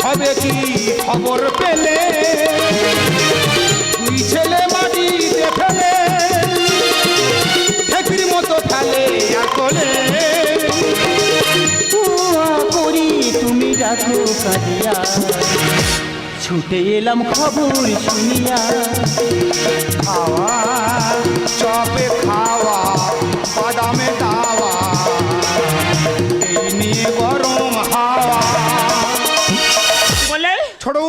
সবে কি খবর পেলে। দুই ছেলে মাটিতে ফেলে ঢেকির মতো ফেলে আসলে উয়া করি, তুমি রাখো কাঁদিয়া। ছুটে এলাম খবর শুনিয়া। খাওয়া, চপে খাওয়া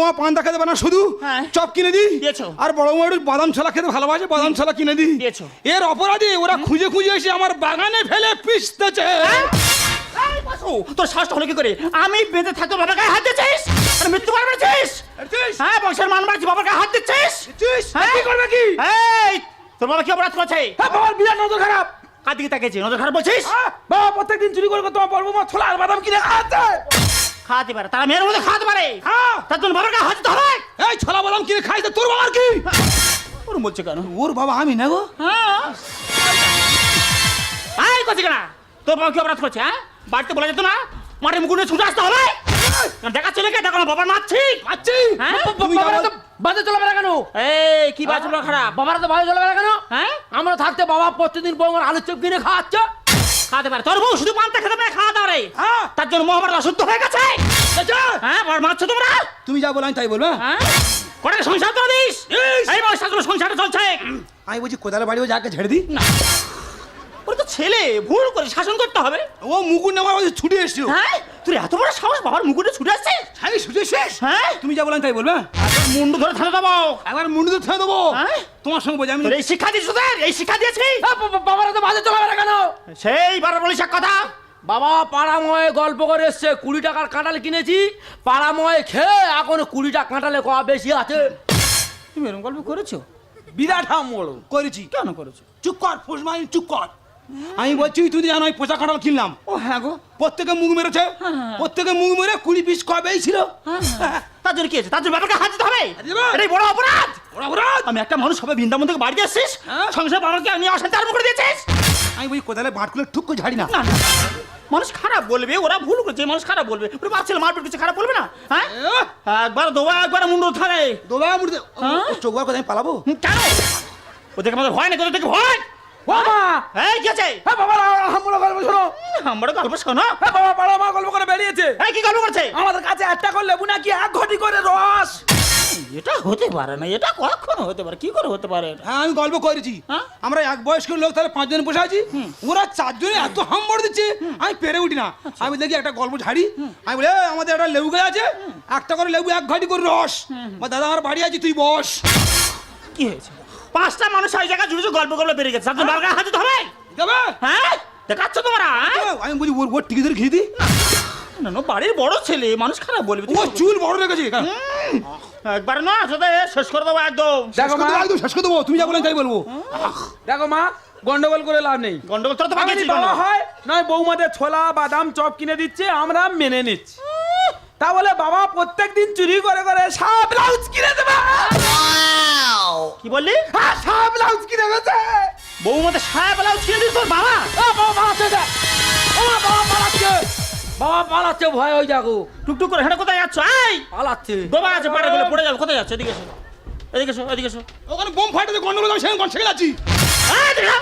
ছোট বৌমা খেতে পারে না? শুধু হ্যাঁ। চপ কিনে দিয়েছ। আর বড় বৌমা একটু বাদাম ছোলা খেতে ভালোবাসে বাদাম ছোলা কিনে দিয়েছ। এর অপরাধে ওরা খুঁজে খুঁজে এসে আমার বাগানে ফেলে পিসতেছে বাসু, তোর শ্বাসটা হলো কি করে? আমি বেঁধে থাকতে বাবার গায়ে হাত দিচ্ছিস? আর মৃত্যু বার করেছিস? হ্যাঁ বংশের মান মারছি বাবার গায়ে হাত দিচ্ছিস? হ্যাঁ? কি করবে কি? এই তোর বাবা কি অপরাধ করেছে? হ্যাঁ, বাবার বিরাট নজর খারাপ। কার দিকে তাকিয়েছি নজর খারাপ বলছিস? বাবা প্রত্যেকদিন চুরি করে করে তোমার বড় বৌমা ছোলা আর বাদাম কিনে খাওয়াচ্ছে। খাওয়াতে পারে তারা মেয়ের মধ্যে খাওয়াতে পারে। হ্যাঁ। তার জন্য বাবার গায়ে হাত দিতে হবে। এই ছোলা বাদাম কিনে খাইতে তোর বাবার কি? ওর বলছে কেন? ওর বাবা আমি না গো হ্যাঁ করছি কেন। তোর বাবা কি অপরাধ করেছে হ্যাঁ? বাড়িতে বলা যেত না মাঠে মুকুটে ছুটে আসতে হবে। নাকি দেখো না বাবার মারছি। আচ্ছি হ্যাঁ? তুমি বাবারা যাবো- তো বাজে চলাফেরা কেন? এই কি বাজলো খারাপ? বাবারা তো ভালো চলাফেরা কেন? হ্যাঁ? আমরা থাকতে বাবা প্রতিদিন বৌমার আলুর চপ কিনে খাওয়াচ্ছে। খাওয়াতে পারে। তোর বউ শুধু পান্তা খেতে পারে খাওয়া দাওয়া রে। হ্যাঁ। তার জন্য মহাভারত অশুদ্ধ হয়ে গেছে। হ্যাঁ বড় মারছো তোমরা। তুমি যা বলো আমি তাই বলব হ্যাঁ? হ্যাঁ। কটা সংসার তো দিস? এই। বয়সটা তোর সংসারটা চলছে। আমি বলছি কোদালে বাড়ি ও যাকে ঝেড়ে দিই। না। ওর তো ছেলে ভুল করে শাসন করতে হবে। ও মুকুট নেওয়ার বলছে ছুটে এসছো হ্যাঁ? তুই এত বড় সাহস বাবার মুকুটে ছুটে আসছিস হ্যাঁ ছুটে শেষ। হ্যাঁ? তুমি যা বলো আমি তাই বলব হ্যাঁ? তোর মুন্ডু ধরে থানা দেবো। একবার মুন্ডু তো ছেড়ে দেবো। হ্যাঁ? তোমার সঙ্গে বলছি আমি এই শিক্ষা দিয়েছি তোদের? এই শিক্ষা দিয়েছি? বাবারা তো বাজে চলাফেরা কেন? সেই বার বলিস কথা। বাবা পাড়াময় গল্প করে এসছে কুড়ি টাকার কাঁটাল কিনেছি পাড়াময় খেয়ে এখন কুড়ি টাকা কাঁঠালে কয়া বেশি আছে? তুমি এরকম গল্প করেছ? বিরাট হাম বলো করেছি। কেন করেছ? চুপ কর ফুসমাইন চুপ কর। আমি বলছি তুই জানো আমি পোচা কাঁটাল কিনলাম। ও হ্যাঁ গো। প্রত্যেকে মুখ মেরেছে প্রত্যেকে মুখ মেরে কুড়ি পিস কবেই ছিল। তার জন্য কি আছে তার জন্য ব্যাপারটা হাত দিতে হবে। এটাই বড় অপরাধ। বড় অপরাধ। আমি একটা মানুষ সবাই বৃন্দাবন থেকে বাড়িতে আসছিস হ্যাঁ? সংসার বাবাকে আমি অশান্তি আরম্ভ করে দিয়েছিস? আমি বলি কোদালে বাট খুলে ঠুক করে ঝাড়ি না। মানুষ খারাপ বলবে ওরা ভুল করছে মানুষ খারাপ বলবে। ওরা বাচ্চা মারপিট করছে খারাপ বলবে না? হ্যাঁ? একবার দোবা একবার মুন্ডু থাকে দোলা মুড়ি হ্যাঁ? চোখ বার করে পালাবো? কেন? ওদেরকে আমাদের ভয় না তোদের থেকে ভয়? বাবা এই কি আছে? হ্যাঁ বাবা আমরা গল্প শোনো। আমার গল্প শোনো। হ্যাঁ বাবা মা গল্প করে বেরিয়েছে। এই কি গল্প করছে? আমাদের কাছে একটা করে লেবু নাকি এক ঘটি করে রস। এটা হতে পারে না এটা কখনো হতে পারে কি করে হতে পারে এটা? হ্যাঁ আমি গল্প করেছি। হ্যাঁ? আমরা এক বয়স্ক লোক তাহলে পাঁচজন বসে আছি। ওরা চারজনে এত হাম্বর দিচ্ছে আমি পেরে উঠি না। আমি দেখি একটা গল্প ঝাড়ি। আমি বলি "এই, আমাদের একটা লেবু গাছ আছে। একটা করে লেবু এক ঘাটি করে রস। বা দাদা আমার বাড়ি আছে তুই বস। কি হয়েছে? পাঁচটা মানুষ ওই জায়গায় জুড়ে জুড়ে গল্প গল্প বেরিয়ে গেছে। গায়ে হাত হবে? যাবে। হ্যাঁ? দেখাচ্ছ তোমরা হ্যাঁ? আমি বলি ওর ওর টিকি ধরে খেয়ে দিই না না বাড়ির বড় ছেলে মানুষ খারাপ বলবে ও চুল বড় রেখেছে একবার না সাথে শেষ করে দেবো একদম। দেখো মা। একদম শেষ করে দেবো তুমি যা বলেন তাই বলব। দেখো মা গন্ডগোল করে লাভ নেই। গন্ডগোল তোরা তো আমি বাবা হয় নয় বৌমাদের ছোলা বাদাম চপ কিনে দিচ্ছে আমরা মেনে নিচ্ছি। তা বলে বাবা প্রত্যেক দিন চুরি করে করে সাপ ব্লাউজ কিনে দেবে। কি বললি? হ্যাঁ সাপ ব্লাউজ কিনে দেবে। বউ মতো সায়া বেলা ছিঁড়ে দিস তোর বাবা? বাবা পালাচ্ছে যে। ও মা, বাবা পালাচ্ছে বাবা পালাচ্ছে ভয় হয়ে যাগো টুকটুক করে হেঁটে কোথায় যাচ্ছ? এই! পালাচ্ছে। ডোবা আছে পাড়ে গেলে পড়ে যাবে কোথায় যাচ্ছ? এদিকে এসো। এদিকে এসো এদিকে এসো। ওখানে বোম ফাটাতে গন্ডগোল আমি সেখানে এদিকে আও।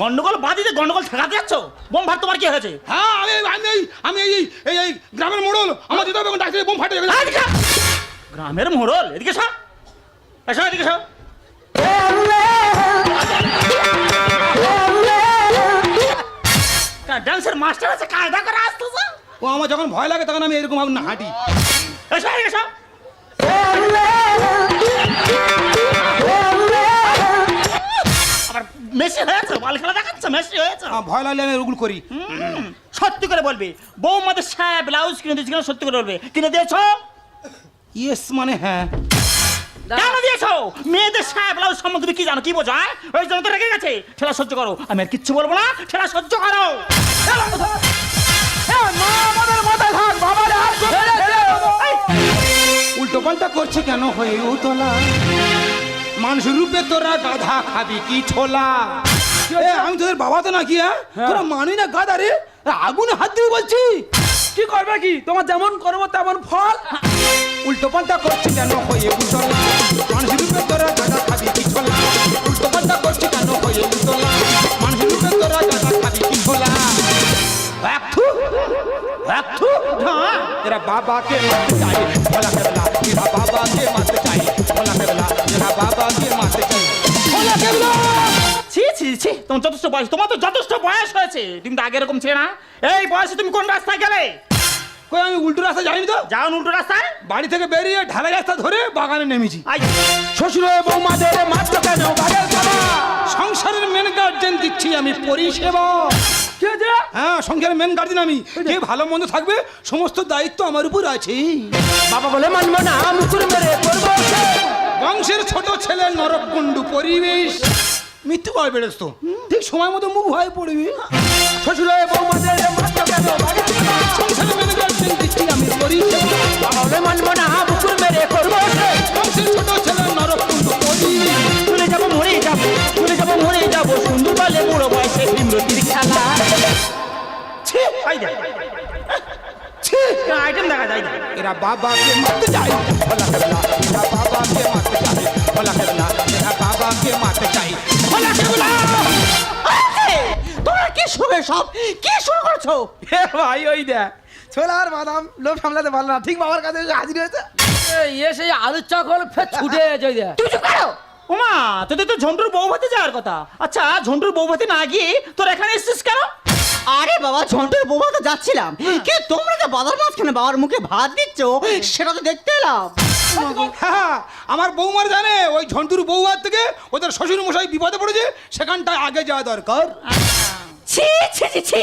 গন্ডগোল বাদিতে গন্ডগোল ঠেকাতে যাচ্ছ? বোম ভাত তোমার কি হয়েছে? হ্যাঁ আমি আমি এই আমি এই এই এই গ্রামের মোড়ল। আমার যেতে হবে ডাক্তার বোম ফাটে যাবে। গ্রামের মোড়ল এদিকে এসো। এসো এদিকে এসো। ডান্সের মাস্টার আছে কায়দা করে ও আমার যখন ভয় লাগে তখন আমি এরকম ভাবে না হাঁটি। এসো এসো। আবার মেসি হয়েছে বল খেলা দেখাচ্ছে মেসি হয়েছে। আমার ভয় লাগলে আমি ওগুলো করি। সত্যি করে বলবি। বউ মাদের সায়া ব্লাউজ কিনে দিয়েছি কিনা সত্যি করে বলবে। কিনে দিয়েছ? ইয়েস মানে হ্যাঁ। কেন দিয়েছ? মেয়েদের সায়া ব্লাউজ সম্বন্ধে তুমি কি জানো কি বোঝো হ্যাঁ? ওই জন্য তো রেগে গেছে। ঠেলা সহ্য করো। আমি আর কিচ্ছু বলব না। ঠেলা সহ্য করো। উল্টো পাল্টা করছে কেন হয়ে উতলা মানুষ রূপে তোরা গাধা খাবি কি ছোলা আমি তোদের বাবা তো নাকি হ্যাঁ তোরা মানুই না গাধা রে আগুনে হাত দিয়ে বলছি কি করবে কি তোমার যেমন করব তেমন ফল উল্টো পাল্টা করছি কেন হয়ে উতলা মানুষ রূপে তোরা গাঁদা খাবি কি ছোলা উল্টো পাল্টা করছি কেন হয়ে উতলা মানুষ রূপে তোরা গাঁদা খাবি কি ছোলা बाबा के माते चाहिए भोला केवला तेरा बाबा के माते चाहिए भोला केवला तेरा बाबा के माते चाहिए भोला केवला ছি ছি ছি তোমার যথেষ্ট বয়স তোমার তো যথেষ্ট বয়স হয়েছে তুমি তো আগে এরকম ছিলে না এই বয়সে তুমি কোন রাস্তায় গেলে কই আমি উল্টো রাস্তা জানি তো? যাও উল্টো রাস্তায়? বাড়ি থেকে বেরিয়ে ঢালাই রাস্তা ধরে বাগানে নেমেছি। শ্বশুর বৌমাদের মাত্র কেন খাওয়া সংসারের মেন গার্জেন দিচ্ছি আমি পরিষেবা কি হয়েছে হ্যাঁ সংসারের মেন গার্জেন আমি। কে ভালো মন্দ থাকবে সমস্ত দায়িত্ব আমার উপর আছে। বাবা বলে মানবো না মুকুর মেরে করব বংশের ছোট ছেলে নরকুণ্ডু পরিবেশ। মৃত্যু কর বেড়েছ তো ঠিক সময় মতো মুখ হয়ে পড়বি। শ্বশুর বৌমাদের मेरा बाबा के मत जाए भला करना मेरा बाबा के मत जाए भला करना मेरा बाबा के मत जाए भला करना কি শুরু সব? কি শুরু করছ? এ ভাই ওই দেখ। ছোলা আর বাদাম লোভ সামলাতে পারল না। ঠিক বাবার কাছে এসে হাজির হয়েছে। ইয়ে সেই আলুর ফের ছুটে যাই দেখ। তুই চুপ করো! ওমা তোদের তো ঝন্টুর বৌভাতে যাওয়ার কথা। আচ্ছা ঝন্টুর বৌভাতে না গিয়ে তোর এখানে এসেছিস কেন? আরে বাবা ঝন্টুর বৌমা তো যাচ্ছিলাম কি তোমরা যে বাবার মাঝখানে বাবার মুখে ভাত দিচ্ছ সেটা তো দেখতে এলাম। হ্যাঁ আমার বৌমার জানে ওই ঝন্টুর বৌমার থেকে ওদের শ্বশুর মশাই বিপদে পড়েছে সেখানটায় আগে যাওয়া দরকার। ছি ছি ছি ছি।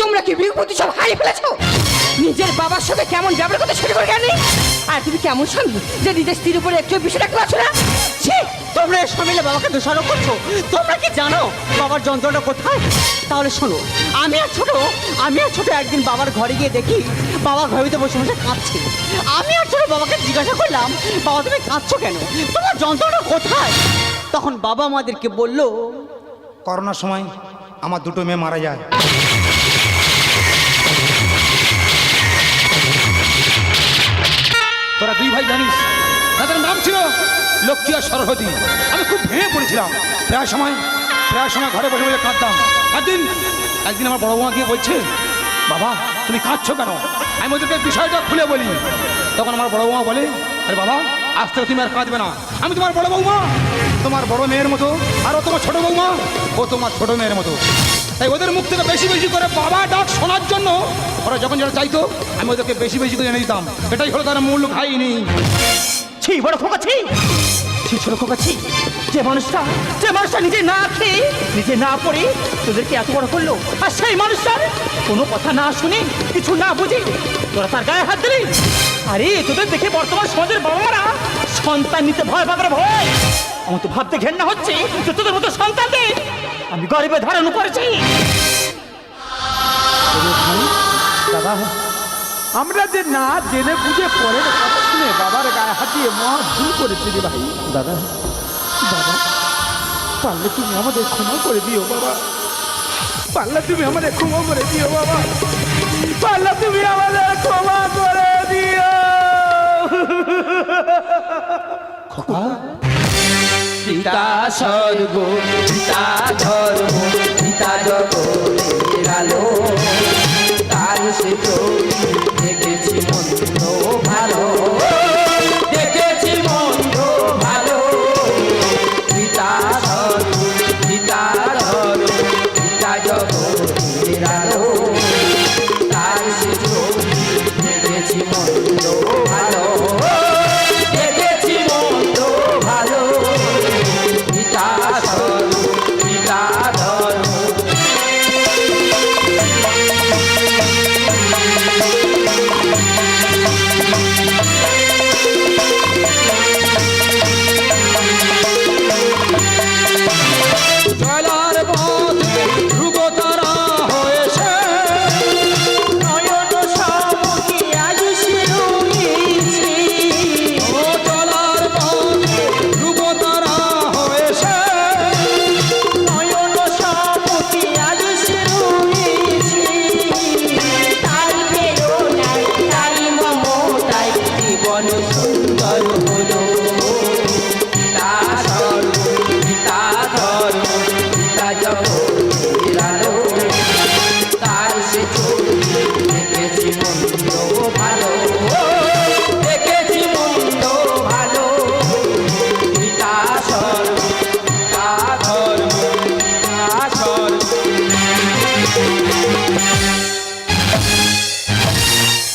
তোমরা কি বিভূতি সব হারিয়ে ফেলেছো? নিজের বাবার সাথে কেমন ব্যবহার করতে শুরু করে গেলি আর তুমি কেমন স্বামী যে নিজের স্ত্রীর উপরে একটু বিষয় রাখতে পারছ না? ছি। তোমরা এসব মিলে বাবাকে দোষারোপ করছ? তোমরা কি জানো বাবার যন্ত্রণা কোথায়? তাহলে শোনো আমি আর ছোট আমি আর ছোট একদিন বাবার ঘরে গিয়ে দেখি বাবা ঘরেতে বসে বসে কাঁদছে। আমি আর ছোট বাবাকে জিজ্ঞাসা করলাম বাবা তুমি কাঁদছো কেন? তোমার যন্ত্রণা কোথায়? তখন বাবা আমাদেরকে বলল করোনার সময় আমার দুটো মেয়ে মারা যায়। তোরা দুই ভাই জানিস, তাদের নাম ছিল লক্ষ্মী আর সরস্বতী। আমি খুব ভেঙে পড়েছিলাম। প্রায় সময় প্রায় সময় ঘরে বসে বসে কাঁদতাম। একদিন একদিন আমার বড় বৌমা গিয়ে বলছে, বাবা, তুমি কাঁদছো কেন? আমি ওদেরকে বিষয়টা খুলে বলি। তখন আমার বড় বৌমা বলে, আরে বাবা, আজ থেকে তুমি আর কাঁদবে না। আমি তোমার বড় বৌমা। তোমার বড় মেয়ের মতো, আর ও তোমার ছোট বৌমা, ও তোমার ছোট মেয়ের মতো। তাই ওদের মুখ থেকে বেশি বেশি করে বাবা ডাক শোনার জন্য ওরা যখন যেটা চাইতো, আমি ওদেরকে বেশি বেশি করে এনে দিতাম। এটাই হলো তার মূল খাইনি ছি, বড় খোকা, ছি। ছি, ছোট খোকা, ছি। যে মানুষটা যে মানুষটা নিজে না খেয়ে, নিজে না পড়ে তোদেরকে এত বড় করল, আর সেই মানুষটার কোনো কথা না শুনে, কিছু না বুঝে তোরা তার গায়ে হাত দিলি? আরে, তোদের দেখে বর্তমান সমাজের বাবা মারা সন্তান নিতে ভয় পাবে ভয়। আমার তো ভাবতে ঘেন্না হচ্ছে যে তোদের মতো সন্তানদের আমি গরিবে ধারণ করেছি। আমরা যে না জেনে বুঝে পরের কথা শুনে বাবার গায়ে হাতিয়ে মহা ভুল করেছি রে ভাই। দাদা বাবা পারলে তুমি আমাদের ক্ষমা করে দিও বাবা। পারলে তুমি আমাদের ক্ষমা করে দিও বাবা। পারলে তুমি আমাদের ক্ষমা করে দিও। খোকা পিতা স্বর্গ পিতা ধর্ম পিতা জগতের আলো। তার সে